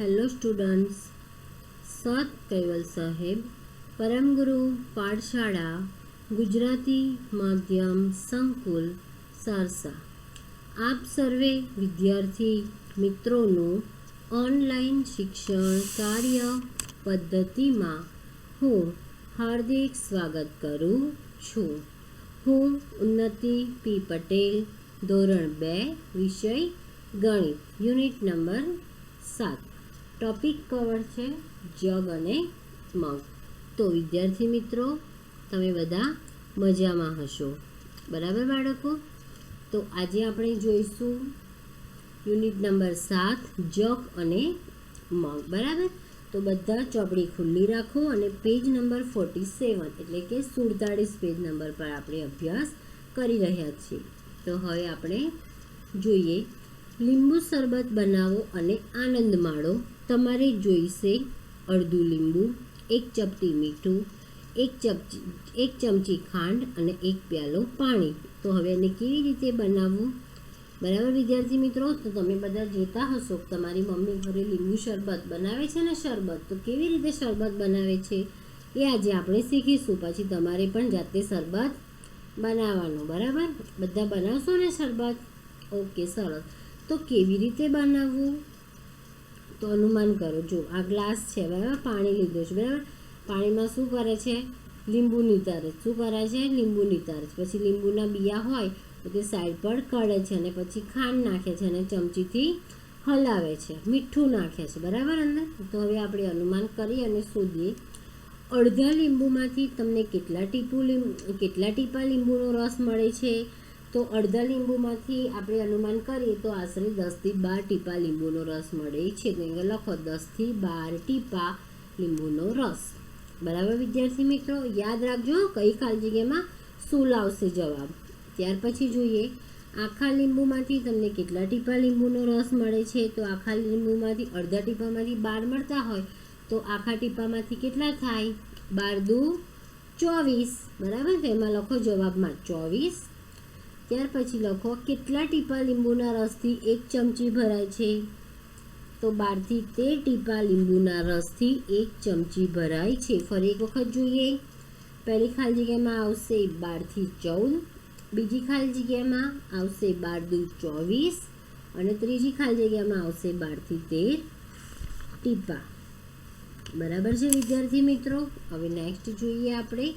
Hello students સત કૈવલ સાહેબ, પરમગુરુ પાઠશાળા, ગુજરાતી માધ્યમ સંકુલ, સારસા. આપ સર્વે વિદ્યાર્થી મિત્રોનું ઓનલાઈન શિક્ષણ કાર્ય પદ્ધતિમાં હું હાર્દિક સ્વાગત કરું છું. હું ઉન્નતિ પી પટેલ, ધોરણ બે, વિષય ગણિત, યુનિટ નંબર સાત. ટોપિક કવર છે જગ અને મગ તો વિદ્યાર્થી મિત્રો, તમે બધા મજામાં હશો. બરાબર બાળકો? તો આજે આપણે જોઈશું યુનિટ નંબર સાત જગ અને મગ બરાબર? તો બધા ચોપડી ખુલ્લી રાખો અને પેજ નંબર ફોર્ટી સેવન એટલે કે સુડતાળીસ પેજ નંબર પર આપણે અભ્યાસ કરી રહ્યા છીએ. તો હવે આપણે જોઈએ. લીંબુ શરબત બનાવો અને આનંદ માણો. તમારે જોઈશે અડધું લીંબુ, એક ચપટી મીઠું, એક ચમચી એક ચમચી ખાંડ અને એક પ્યાલો પાણી. તો હવે એને કેવી રીતે બનાવવું? બરાબર, વિદ્યાર્થી મિત્રો? તો તમે બધા જોતા હશો તમારી મમ્મી ઘરે લીંબુ શરબત બનાવે છે ને શરબત? તો કેવી રીતે શરબત બનાવે છે? એ આજે આપણે શીખીશું. પછી તમારે પણ જાતે શરબત બનાવવાનું. બરાબર? બધા બનાવશો ને શરબત? ઓકે, સરસ. તો કેવી રીતે બનાવવું? તો અનુમાન કરો. જો આ ગ્લાસ છે, બરાબર? પાણી લીધું છે, બરાબર? પાણીમાં શું કરે છે? લીંબુ નિતારે. શું કરે છે? લીંબુ નિતારે છે. પછી લીંબુના બિયા હોય, તો તે સાઈડ પર કળે છે અને પછી ખાંડ નાખે છે અને ચમચીથી હલાવે છે. મીઠું નાખે છે. બરાબર, અંદર? તો હવે આપણે અનુમાન કરી અને શોધીએ. અડધા લીંબુમાંથી તમને કેટલા ટીપું લીંબુ કેટલા ટીપા લીંબુનો રસ મળે છે? તો અડધા લીંબુમાંથી આપણે અનુમાન કરીએ તો આશરે દસથી બાર ટીપા લીંબુનો રસ મળે. છે તો લખો, દસથી બાર ટીપા લીંબુનો રસ. બરાબર, વિદ્યાર્થી મિત્રો? યાદ રાખજો કઈ ખાલી જગ્યામાં શું લાવશે જવાબ. ત્યાર પછી જોઈએ, આખા લીંબુમાંથી તમને કેટલા ટીપા લીંબુનો રસ મળે છે? તો આખા લીંબુમાંથી, અડધા ટીપામાંથી બાર મળતા હોય, તો આખા ટીપામાંથી કેટલા થાય? બાર દુ, ચોવીસ. બરાબર, તો એમાં લખો જવાબમાં ચોવીસ. ત્યાર પછી લખો, કેટલા ટીપા લીંબુના રસથી એક ચમચી ભરાય છે? તો બારથી તેર ટીપા લીંબુના રસથી એક ચમચી ભરાય છે. ફરી એક વખત જોઈએ. પહેલી ખાલી જગ્યામાં આવશે બારથી ચૌદ, બીજી ખાલી જગ્યામાં આવશે બાર દુ ચોવીસ અને ત્રીજી ખાલી જગ્યામાં આવશે બારથી તેર ટીપા. બરાબર છે વિદ્યાર્થી મિત્રો? હવે નેક્સ્ટ જોઈએ આપણે.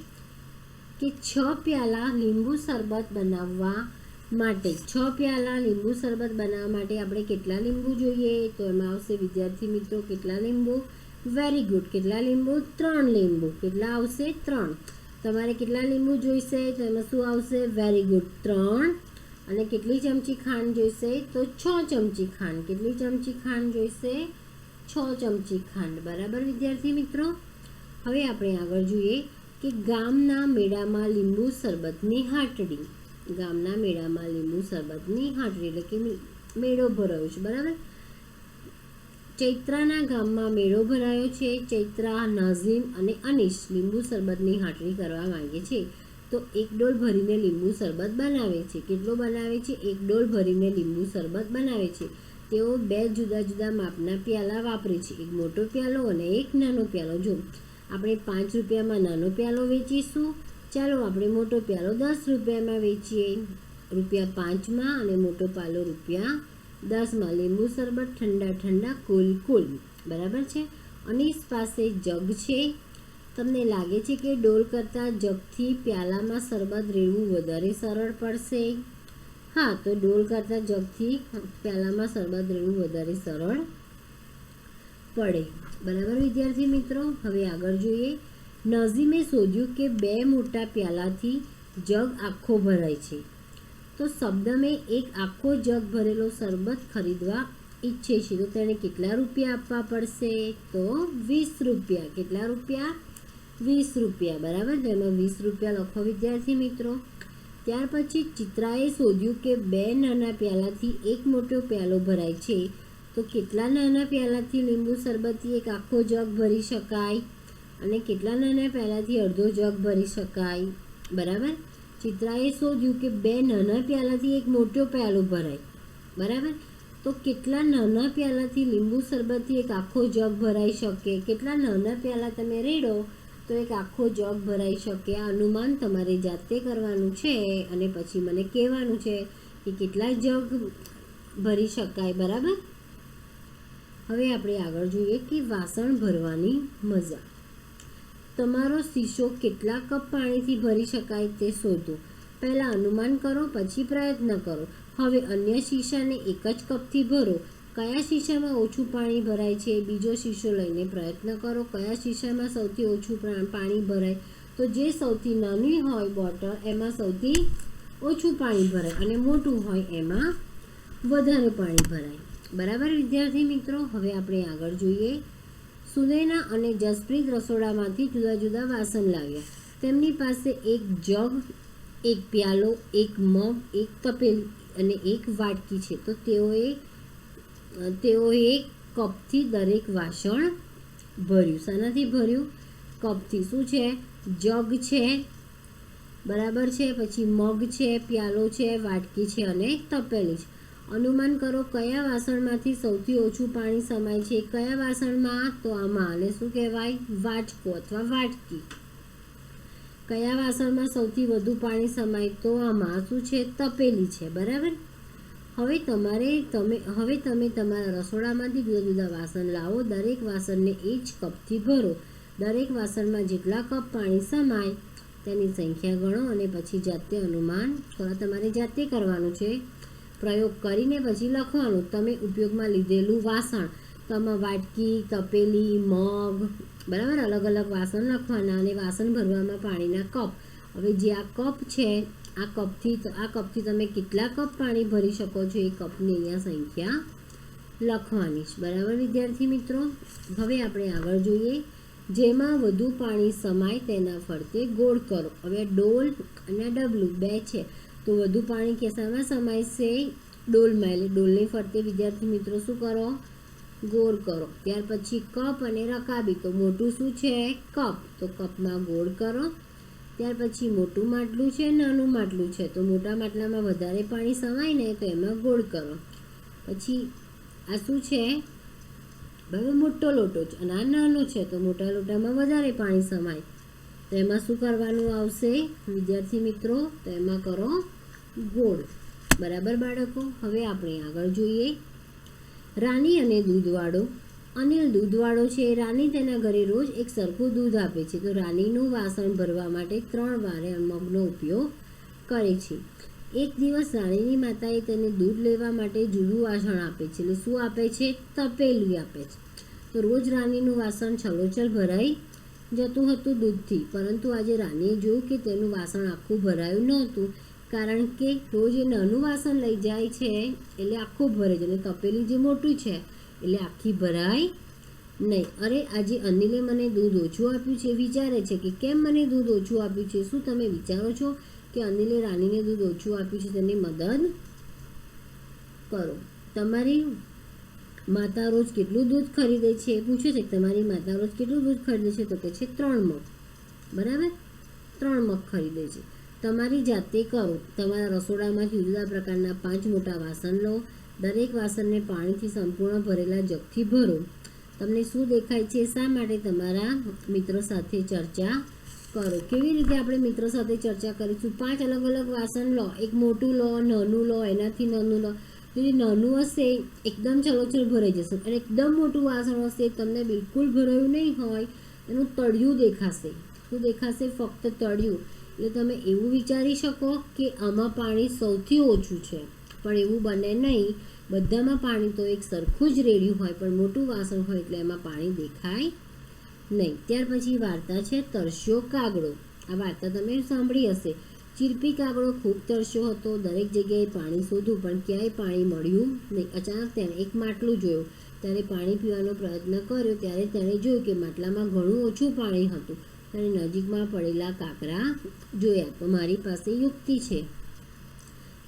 કે છ પ્યાલા લીંબુ શરબત બનાવવા માટે. છ પ્યાલા લીંબુ શરબત બનાવવા માટે આપણે કેટલા લીંબુ જોઈએ? તો એમાં આવશે, વિદ્યાર્થી મિત્રો, કેટલા લીંબુ? વેરી ગુડ કેટલા લીંબુ? ત્રણ લીંબુ. કેટલા આવશે? ત્રણ. તમારે કેટલા લીંબુ જોઈશે? તો એમાં શું આવશે? વેરી ગુડ ત્રણ. અને કેટલી ચમચી ખાંડ જોઈશે? તો છ ચમચી ખાંડ. કેટલી ચમચી ખાંડ જોઈશે? છ ચમચી ખાંડ. બરાબર, વિદ્યાર્થી મિત્રો? હવે આપણે આગળ જોઈએ. કે ગામના મેળામાં લીંબુ શરબતની હાટડી ગામના મેળામાં લીંબુ શરબતની હાટડી એટલે કે મેળો ભરાયો છે, બરાબર? ચૈત્રાના ગામમાં મેળો ભરાયો છે, ચૈત્રા, નાઝીમ અને અનીશ લીંબુ શરબતની હાટડી કરવા માંગે છે. તો એક ડોલ ભરીને લીંબુ શરબત બનાવે છે. કેટલો બનાવે છે? એક ડોલ ભરીને લીંબુ શરબત બનાવે છે. તેઓ બે જુદા જુદા માપના પ્યાલા વાપરે છે. એક મોટો પ્યાલો અને એક નાનો પ્યાલો જો. આપણે પાંચ રૂપિયામાં નાનો પ્યાલો વેચીશું. ચાલો આપણે મોટો પ્યાલો દસ રૂપિયામાં વેચીએ. રૂપિયા પાંચમાં અને મોટો પાલો રૂપિયા દસમાં. લીંબુ શરબત ઠંડા ઠંડા કુલ કુલ. બરાબર છે? અનીસ પાસે જગ છે. તમને લાગે છે કે ડોલ કરતાં જગથી પ્યાલામાં શરબત રેડવું વધારે સરળ પડશે? હા, તો ડોલ કરતાં જગથી પ્યાલામાં શરબત રેડવું વધારે સરળ પડે. બરાબર વિદ્યાર્થી મિત્રો? હવે આગળ જોઈએ. નઝીમે શોધ્યું કે બે મોટા પ્યાલાથી જગ આખો ભરાય છે. તો શબ્દમે એક આખો જગ ભરેલો શરબત ખરીદવા ઈચ્છે છે. તો તેણે કેટલા રૂપિયા આપવા પડશે? તો વીસ રૂપિયા. કેટલા રૂપિયા? વીસ રૂપિયા. બરાબર? તેમાં વીસ રૂપિયા લખો વિદ્યાર્થી મિત્રો. ત્યાર પછી ચિત્રાએ શોધ્યું કે બે નાના પ્યાલાથી એક મોટો પ્યાલો ભરાય છે. તો કેટલા નાના પ્યાલાથી લીંબુ શરબતથી એક આખો જગ ભરી શકાય? અને કેટલા નાના પ્યાલાથી અડધો જગ ભરી શકાય? બરાબર? ચિત્રાએ શોધ્યું કે બે નાના પ્યાલાથી એક મોટો પ્યાલો ભરાય. બરાબર? તો કેટલા નાના પ્યાલાથી લીંબુ શરબતથી એક આખો જગ ભરાઈ શકે? કેટલા નાના પ્યાલા તમે રેડો, તો એક આખો જગ ભરાઈ શકે. આ અનુમાન તમારે જાતે કરવાનું છે અને પછી મને કહેવાનું છે કે કેટલા જગ ભરી શકાય? બરાબર? હવે આપણે આગળ જોઈએ કે વાસણ ભરવાની મજા. તમારો શીશો કેટલા કપ પાણીથી ભરી શકાય તે શોધો. પહેલાં અનુમાન કરો, પછી પ્રયત્ન કરો. હવે અન્ય શીશાને એક જ કપથી ભરો. કયા શીશામાં ઓછું પાણી ભરાય છે? બીજો શીશો લઈને પ્રયત્ન કરો, કયા શીશામાં સૌથી ઓછું પાણી ભરાય? તો જે સૌથી નાની હોય બોટલ, એમાં સૌથી ઓછું પાણી ભરાય અને મોટું હોય એમાં વધારે પાણી ભરાય. બરાબર, વિદ્યાર્થી મિત્રો, હવે આપણે આગળ જોઈએ. સુનૈના અને જસપ્રીત રસોડામાંથી જુદા જુદા વાસણ લાવ્યા. તેમની પાસે એક જગ, એક પ્યાલો, એક મગ, એક તપેલી અને એક વાટકી છે. તો તેઓએ તેઓએ કપથી દરેક વાસણ ભર્યું. શાનાથી ભર્યું કપથી. શું છે? જગ છે, બરાબર છે? પછી મગ છે, પ્યાલો છે, વાટકી છે અને તપેલી છે. અનુમાન કરો કયા વાસણમાંથી સૌથી ઓછું પાણી સમાય છે? કયા વાસણમાં? તો આમાં આને શું કહેવાય? વાટકો અથવા વાટકી. કયા વાસણમાં સૌથી વધુ પાણી સમાય? તો આમાં શું છે? તપેલી છે, બરાબર? હવે તમારે તમે, હવે તમે તમારા રસોડામાંથી જુદા જુદા વાસણ લાવો, દરેક વાસણને એ જ કપથી ભરો. દરેક વાસણમાં જેટલા કપ પાણી સમાય તેની સંખ્યા ગણો અને પછી જાતે અનુમાન થોડા તમારે જાતે કરવાનું છે. પ્રયોગ કરીને પછી લખવાનું. તમે ઉપયોગમાં લીધેલું વાસણ. તમે વાટકી, તપેલી, મગ, બરાબર, અલગ અલગ વાસણ લખવાના અને વાસણ ભરવામાં પાણીના કપ. હવે જે આ કપ છે, આ કપથી આ કપથી તમે કેટલા કપ પાણી ભરી શકો છો? એ કપની અહીંયા સંખ્યા લખવાની છે. બરાબર, વિદ્યાર્થી મિત્રો? હવે આપણે આગળ જોઈએ. જેમાં વધુ પાણી સમાય તેના ફરતે ગોળ કરો. હવે ડોલ અને ડબલું બે છે. તો વધુ પાણી કેસામાં સમાય છે ડોલમાં એટલે ડોલની ફરતે વિદ્યાર્થી મિત્રો શું કરો? ગોળ કરો. ત્યાર પછી કપ અને રકાબી. તો મોટું શું છે? કપ. તો કપમાં ગોળ કરો. ત્યાર પછી મોટું માટલું છે, નાનું માટલું છે. તો મોટા માટલામાં વધારે પાણી સમાય ને તો એમાં ગોળ કરો. પછી આ શું છે? બરાબર, મોટો લોટો છે અને આ નાનો છે તો મોટા લોટામાં વધારે પાણી સમાય. તો એમાં શું કરવાનું આવશે? વિદ્યાર્થી મિત્રો, તો એમાં કરો ગોળ. બરાબર બાળકો? હવે આપણે આગળ જોઈએ. રાની અને દૂધવાળો. અનિલ દૂધવાળો છે. રાની તેના ઘરે રોજ એક સરખું દૂધ આપે છે. તો રાનીનું વાસણ ભરવા માટે ત્રણ વારે મગનો ઉપયોગ કરે છે. એક દિવસ રાણીની માતાએ તેને દૂધ લેવા માટે જુદું વાસણ આપે છે. એટલે શું આપે છે? તપેલી આપે છે. તો રોજ રાનીનું વાસણ છલોછલ ભરાઈ જતું હતું દૂધથી, પરંતુ આજે રાનીએ જોયું કે તેનું વાસણ આખું ભરાયું નહોતું, કારણ કે રોજ એ નાનું વાસણ લઈ જાય છે, એટલે આખું ભરે છે, અને તપેલી જે મોટું છે, એટલે આખી ભરાય નહીં. અરે, આજે અનિલે મને દૂધ ઓછું આપ્યું છે વિચારે છે કે કેમ મને દૂધ ઓછું આપ્યું છે? શું તમે વિચારો છો કે અનિલે રાનીને દૂધ ઓછું આપ્યું છે, તેની મદદ કરો? તમારી માતા રોજ કેટલું દૂધ ખરીદે છે? પૂછે છે કે તમારી માતા રોજ કેટલું દૂધ ખરીદે છે? તો કે છે ત્રણ મગ. બરાબર? ત્રણ મગ ખરીદે છે. તમારી જાતે કરો. તમારા રસોડામાંથી જુદા પ્રકારના પાંચ મોટા વાસણ લો. દરેક વાસણને પાણીથી સંપૂર્ણ ભરેલા જગથી ભરો. તમને શું દેખાય છે? શા માટે તમારા મિત્રો સાથે ચર્ચા કરો? કેવી રીતે આપણે મિત્રો સાથે ચર્ચા કરીશું? પાંચ અલગ અલગ વાસણ લો. એક મોટું લો, નાનું લો, એનાથી નાનું લો. যদি નાનું હશે, એકદમ ચલોચલ ભરાઈ જશે. અને એકદમ મોટું વાસણ હશે, તમને બિલકુલ ભરાયું નહીં હોય, એનું તળિયું દેખાશે. શું દેખાશે? ફક્ત તળિયું. એટલે તમે એવું વિચારી શકો કે આમાં પાણી સૌથી ઓછું છે. પણ એવું બને નહીં. બધામાં પાણી તો એક સરખું જ રેડ્યું હોય, પણ મોટું વાસણ હોય એટલે એમાં પાણી દેખાય નહીં. ત્યાર પછી વાર્તા છે તરસ્યો કાગડો. આ વાર્તા તમે સાંભળી હશે. ચીરપી કાગડો ખૂબ તરસ્યો હતો. દરેક જગ્યાએ પાણી શોધ્યું પણ ક્યાંય પાણી મળ્યું નહીં. અચાનક તેણે એક માટલું જોયું. ત્યારે પાણી પીવાનો પ્રયત્ન કર્યો. ત્યારે તેણે જોયું કે માટલામાં ઘણું ઓછું પાણી હતું. તેણે નજીકમાં પડેલા કાંકરા જોયા, તો મારી પાસે યુક્તિ છે.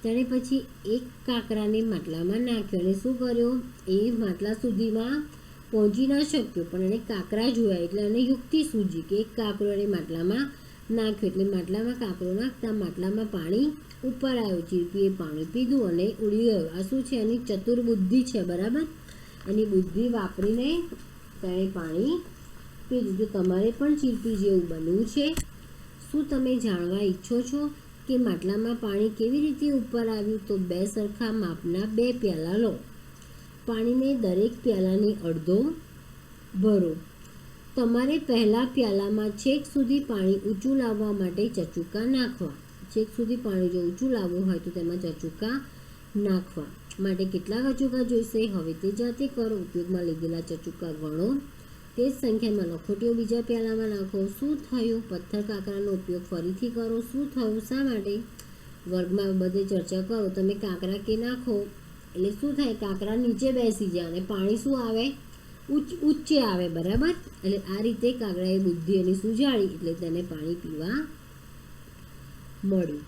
તેણે પછી એક કાંકરાને માટલામાં નાખ્યો અને શું કર્યું? એ માટલા સુધીમાં પહોંચી ન શક્યો. પણ એણે કાંકરા જોયા એટલે એને યુક્તિ સૂજી કે એક કાંકરો એને માટલામાં નાખ્યું એટલે માટલામાં કાંકરો નાખતા માટલામાં પાણી ઉપર આવ્યું. ચીરપીએ પાણી પીધું અને ઉડી ગયું. આ શું છે? એની ચતુર બુદ્ધિ છે, બરાબર? એની બુદ્ધિ વાપરીને તેણે પાણી પીધું. તો તમારે પણ ચીરપી જેવું બનવું છે, શું તમે જાણવા ઈચ્છો છો કે માટલામાં પાણી કેવી રીતે ઉપર આવ્યું? તો બે સરખા માપના બે પ્યાલા લો. પાણીને દરેક પ્યાલાની અડધો ભરો. તમારે પહેલા પ્યાલામાં છેક સુધી પાણી ઊંચું લાવવા માટે ચચુકા નાખવા. છેક સુધી પાણી જો ઊંચું લાવવું હોય તો તેમાં ચચુકા નાખવા. માટે કેટલા કચુકા જોઈશે? હવે તે જાતે કરો. ઉપયોગમાં લીધેલા ચચુકા ગણો. તે જ સંખ્યામાં લખોટીઓ બીજા પ્યાલામાં નાખો. શું થયું? પથ્થર કાંકરાનો ઉપયોગ ફરીથી કરો. શું થયું? શા માટે? વર્ગમાં બધે ચર્ચા કરો. તમે કાંકરા કે નાખો? એટલે શું થાય? કાંકરા નીચે બેસી જાય અને પાણી શું આવે? ઉચ્ચ ઉચ્ચે આવે, બરાબર? એટલે આ રીતે કાગડાએ બુદ્ધિ એની સુજાળી એટલે તેને પાણી પીવા મળ્યું.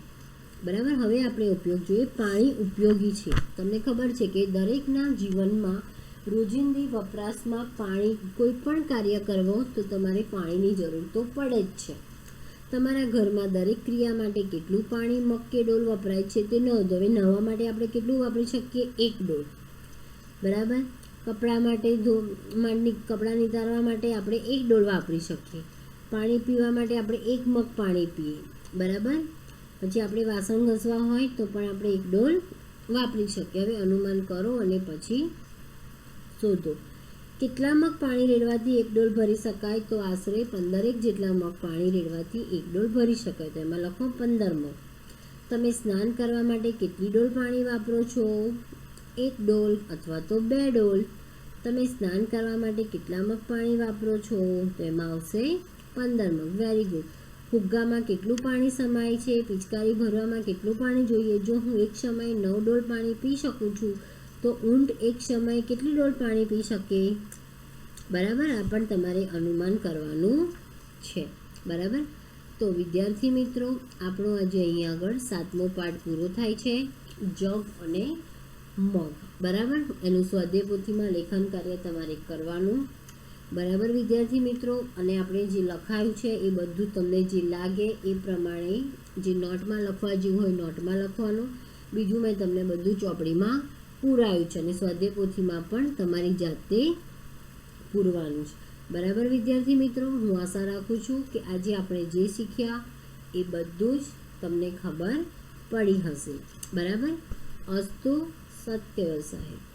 બરાબર? હવે આપણે ઉપયોગ જોઈએ. પાણી ઉપયોગી છે. તમને ખબર છે કે દરેકના જીવનમાં રોજિંદી વપરાશમાં પાણી કોઈ પણ કાર્ય કરવો તો તમારે પાણીની જરૂર તો પડે જ છે. તમારા ઘરમાં દરેક ક્રિયા માટે કેટલું પાણી મગ કે ડોલ વપરાય છે તે નોંધો. હવે નવા માટે આપણે કેટલું વાપરી શકીએ? એક ડોલ. બરાબર? કપડાં માટે ધો કપડાં નિતારવા માટે આપણે એક ડોલ વાપરી શકીએ. પાણી પીવા માટે આપણે એક મગ પાણી પીએ. બરાબર? પછી આપણે વાસણ ઘસવા હોય તો પણ આપણે એક ડોલ વાપરી શકીએ. હવે અનુમાન કરો અને પછી શોધો. કેટલા મગ પાણી રેડવાથી એક ડોલ ભરી શકાય? તો આશરે પંદરેક જેટલા મગ પાણી રેડવાથી એક ડોલ ભરી શકાય. તો એમાં લખો પંદર મગ. તમે સ્નાન કરવા માટે કેટલી ડોલ પાણી વાપરો છો? એક ડોલ અથવા તો બે ડોલ. તમે સ્નાન કરવા માટે કેટલા મગ પાણી વાપરો છો? તો એમાં આવશે પંદર મગ. વેરી ગુડ ફુગ્ગામાં કેટલું પાણી સમાય છે? પિચકારી ભરવામાં કેટલું પાણી જોઈએ? જો હું એક સમયે નવ ડોલ પાણી પી શકું છું, તો ઊંટ એક સમયે કેટલી ડોલ પાણી પી શકે? બરાબર? આ પણ તમારે અનુમાન કરવાનું છે. બરાબર? તો વિદ્યાર્થી મિત્રો, આપણો આજે અહીં આગળ સાતમો પાઠ પૂરો થાય છે. જગ અને મગ બરાબર? એનું સ્વાધ્યાય પોથીમાં લેખન કાર્ય તમારે કરવાનું. બરાબર, વિદ્યાર્થી મિત્રો? અને આપણે જે લખાયું છે એ બધું તમને જે લાગે એ પ્રમાણે જે નોટમાં લખવા જેવું હોય નોટમાં લખવાનું. બીજું મેં તમને બધું ચોપડીમાં પૂરાયું છે અને સ્વાધ્યાય પોથીમાં પણ તમારી જાતે પૂરવાનું છે. બરાબર, વિદ્યાર્થી મિત્રો? હું આશા રાખું છું કે આજે આપણે જે શીખ્યા એ બધું જ તમને ખબર પડી હશે. બરાબર? અસ્તુ સત્ય સાહેબ